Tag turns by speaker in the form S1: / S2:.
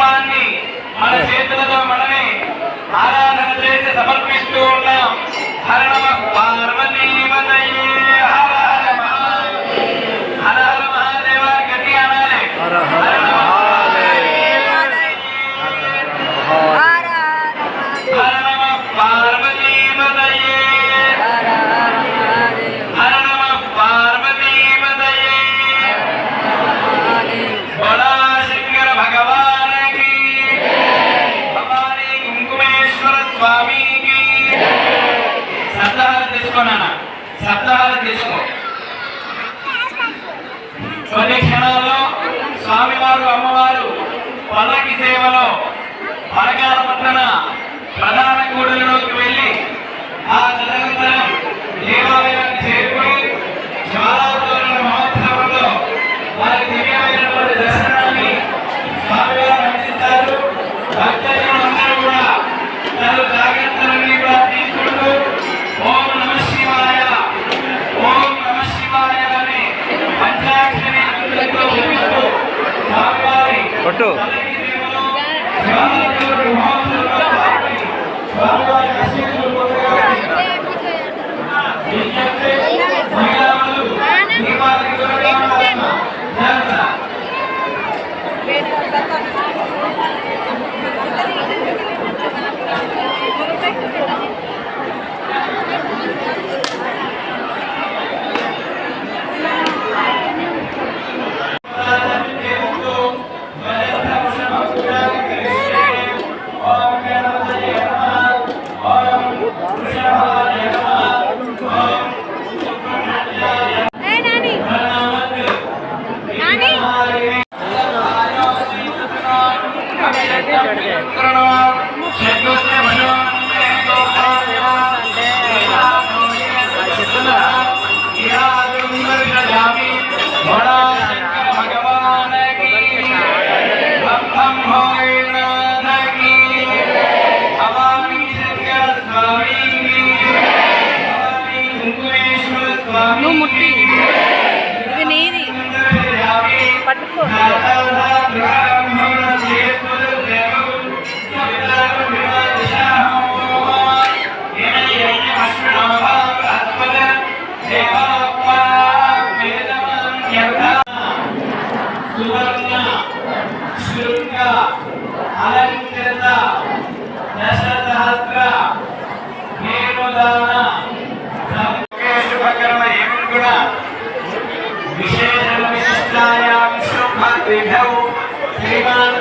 S1: దీపాన్ని మన చేతులతో మనమే ఆరాధన చేసి సమర్పిస్తూ ఉన్నాం. తెలుసుకోనా శబ్దాలు తెలుసుకో కొన్ని క్షణాల్లో స్వామివారు అమ్మవారు పల్లకి సేవలో పరకాల పట్టణ ప్రధాన
S2: కూడలను ছোট। పట్టుకో
S1: అలంకృత దశసహస్ర మేరుదాన శుభకర్మ ఏమి కూడా ভেউ শ্রীমান